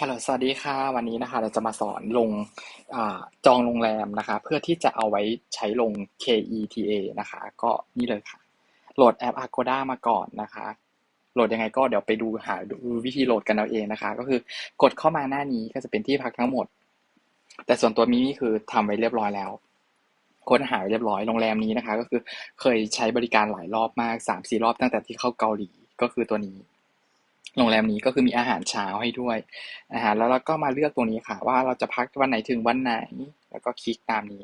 ฮัลโหล สวัสดีค่ะ วันนี้นะคะ เราจะมาสอนลงอจองโรงแรมนะคะ เพื่อที่จะเอาไว้ใช้ลง KETA นะคะ ก็นี่เลยค่ะ โหลดแอป Agoda มาก่อนนะคะ โหลดยังไงก็เดี๋ยวไปดูหาดูวิธีโหลดกันเอาเองนะคะ ก็คือกดเข้ามาหน้านี้ก็จะเป็นที่พักทั้งหมด แต่ส่วนตัวมิมี่คือทำไว้เรียบร้อยแล้ว ค้นหาเรียบร้อย โรงแรมนี้นะคะ ก็คือเคยใช้บริการหลายรอบมากสามสี่รอบตั้งแต่ที่เข้าเกาหลี ก็คือตัวนี้ โรงแรมนี้ก็คือมีอาหารเช้าให้ด้วยอาหารแล้วเราก็มาเลือกตรงนี้ค่ะ ว่าเราจะพักวันไหนถึงวันไหน แล้วก็คลิกตามนี้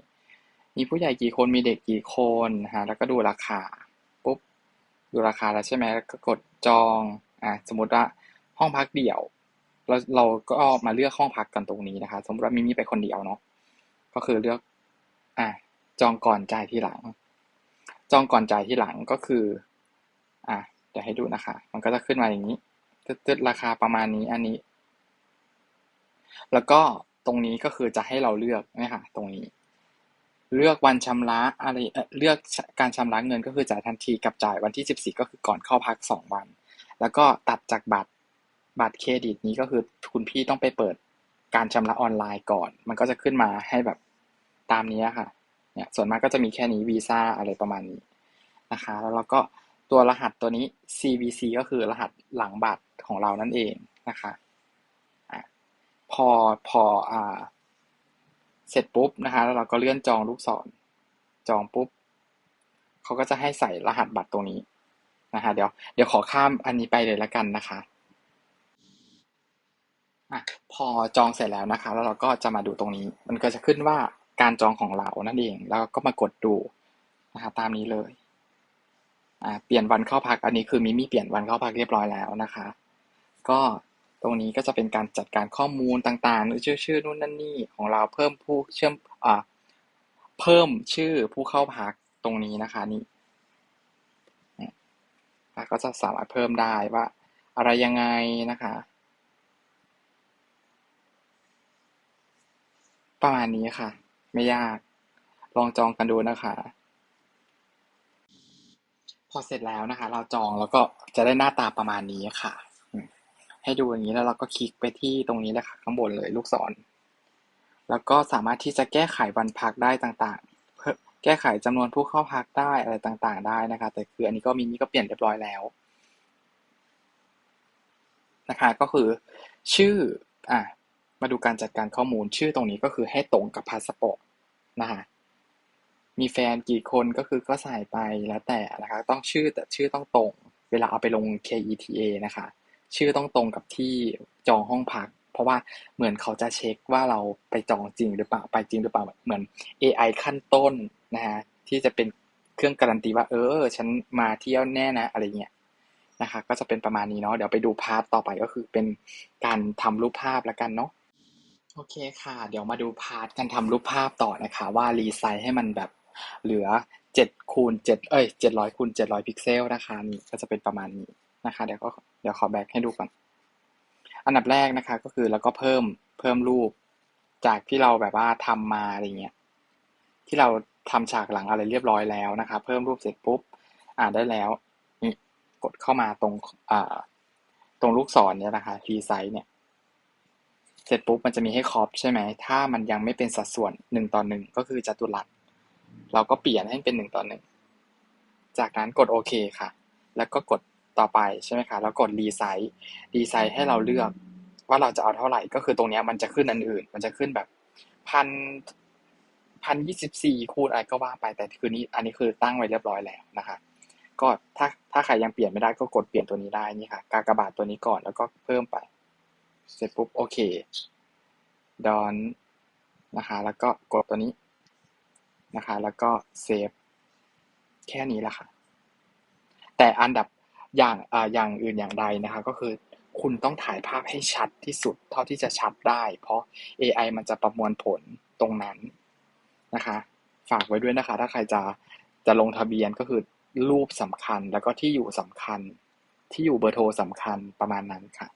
มีผู้ใหญ่กี่คนมีเด็กกี่คนฮะแล้วก็ดูราคาปุ๊บดูราคาแล้วใช่ไหมแล้วก็กดจองอะสมมติว่าห้องพักเดี่ยว เราเราก็มาเลือกห้องพักกันตรงนี้นะคะ สมมติว่ามิมี่ไปคนเดียวเนาะก็คือเลือกอะจองก่อนจ่ายทีหลัง จองก่อนจ่ายทีหลังก็คืออะเดี๋ยวให้ดูนะคะ มันก็จะขึ้นมาอย่างนี้ ตึ๊ดราคาประมาณนี้อันนี้ แล้วก็ตรงนี้ก็คือจะให้เราเลือกนะคะตรงนี้ เลือกวันชำระอะไรเลือกการชำระเงินก็คือจ่ายทันทีกับจ่ายวันที่ 14 ก็คือก่อนเข้าพัก 2 วัน แล้วก็ตัดจากบัตรบัตรเครดิตนี้ก็คือคุณพี่ต้องไปเปิดการชำระออนไลน์ก่อน มันก็จะขึ้นมาให้แบบตามนี้ค่ะ เนี่ยส่วนมากก็จะมีแค่นี้วีซ่าอะไรประมาณนี้นะคะ แล้วเราก็ตัวรหัสตัวนี้ CVC ก็คือรหัสหลังบัตร ของเรานั่นเองนะคะอะพอพออ่าเสร็จปุ๊บนะคะแล้วเราก็เลื่อนจองลูกศรจองปุ๊บเขาก็จะให้ใส่รหัสบัตรตรงนี้นะคะเดี๋ยวเดี๋ยวขอข้ามอันนี้ไปเลยละกันนะคะอะพอจองเสร็จแล้วนะคะ แล้วเราก็จะมาดูตรงนี้ มันก็จะขึ้นว่าการจองของเรานั่นเอง แล้วก็มากดดูนะคะตามนี้เลยอ่าเปลี่ยนวันเข้าพักอันนี้คือมิมี่เปลี่ยนวันเข้าพักเรียบร้อยแล้วนะคะ ก็ตรงนี้ก็จะเป็นการจัดการข้อมูลต่างๆหรือชื่อชื่อนู่นนั่นนี่ของเราเพิ่มผู้เชื่อมอ่าเพิ่มชื่อผู้เข้าพักตรงนี้นะคะนี่ก็จะสามารถเพิ่มได้ว่า อะไรยังไงนะคะ ประมาณนี้ค่ะ ไม่ยาก ลองจองกันดูนะคะ พอเสร็จแล้วนะคะ เราจองแล้วก็จะได้หน้าตาประมาณนี้ค่ะ ให้ดูอย่างนี้แล้วเราก็คลิกไปที่ตรงนี้เลยค่ะข้างบนเลยลูกศร แล้วก็สามารถที่จะแก้ไขวันพักได้ต่างๆ เพื่อแก้ไขจำนวนผู้เข้าพักได้อะไรต่างๆ ได้นะคะ แต่คืออันนี้ก็มินี่ก็เปลี่ยนเรียบร้อยแล้วนะคะก็คือชื่ออะมาดูการจัดการข้อมูลชื่อตรงนี้ก็คือให้ตรงกับพาสปอร์ตนะคะมีแฟนกี่คนก็คือก็ใส่ไปแล้วแต่นะคะ ต้องชื่อแต่ชื่อต้องตรง เวลาเอาไปลง KETA นะคะ ชื่อต้องตรงกับที่จองห้องพัก เพราะว่าเหมือนเขาจะเช็คว่าเราไปจองจริงหรือเปล่าไปจริงหรือเปล่าเหมือน AI ขั้นต้นนะฮะที่จะเป็นเครื่องการันตีว่า เออ ฉันมาเที่ยวแน่นะ อะไรเงี้ยนะคะ ก็จะเป็นประมาณนี้เนาะเดี๋ยวไปดูพาร์ทต่อไปก็คือเป็นการทำรูปภาพแล้วกันเนาะโอเคค่ะ เดี๋ยวมาดูพาร์ทการทำรูปภาพต่อนะคะ ว่ารีไซส์ให้มันแบบเหลือเจ็ดคูณเจ็ดเอ้ยเจ็ดร้อยคูณเจ็ดร้อยพิกเซลนะคะนี่ก็จะเป็นประมาณนี้ นะคะเดี๋ยวก็เดี๋ยวขอแบกให้ดูก่อน อันดับแรกนะคะ ก็คือเราก็เพิ่มเพิ่มรูป จากที่เราแบบว่าทำมาอะไรเงี้ยที่เราทำฉากหลังอะไรเรียบร้อยแล้วนะคะ เพิ่มรูปเสร็จปุ๊บอ่านได้แล้วนี่กดเข้ามาตรงอ่าตรงลูกศรเนี่ยนะคะรีไซส์เนี่ย เสร็จปุ๊บมันจะมีให้ครอปใช่ไหม ถ้ามันยังไม่เป็นสัดส่วนหนึ่งต่อหนึ่งก็คือจัตุรัส เราก็เปลี่ยนให้เป็นหนึ่งต่อหนึ่ง จากนั้นกดโอเคค่ะ แล้วก็กด ต่อไปใช่ไหมคะแล้วกดรีไซส์รีไซส์ให้เราเลือกว่าเราจะเอาเท่าไหร่ก็คือตรงนี้มันจะขึ้นอันอื่น มันจะขึ้นแบบพันพันยี่สิบสี่คูณอะไรก็ว่าไปแต่คือนี้อันนี้คือตั้งไว้เรียบร้อยแล้วนะคะ ก็ถ้าถ้าใครยังเปลี่ยนไม่ได้ก็กดเปลี่ยนตัวนี้ได้นี่ค่ะ กากบาทตัวนี้ก่อนแล้วก็เพิ่มไป เสร็จปุ๊บโอเคดอนนะคะ แล้วก็กดตัวนี้นะคะ แล้วก็เซฟแค่นี้แหละค่ะ แต่อันดับ อย่างอ่าอย่างอื่นอย่างใดนะคะก็คือคุณต้องถ่ายภาพให้ชัดที่สุดเท่าที่จะชัดได้ เพราะ AI มันจะประมวลผลตรงนั้นนะคะ ฝากไว้ด้วยนะคะ ถ้าใครจะจะลงทะเบียนก็คือรูปสำคัญแล้วก็ที่อยู่สำคัญ ที่อยู่เบอร์โทรสำคัญประมาณนั้นค่ะ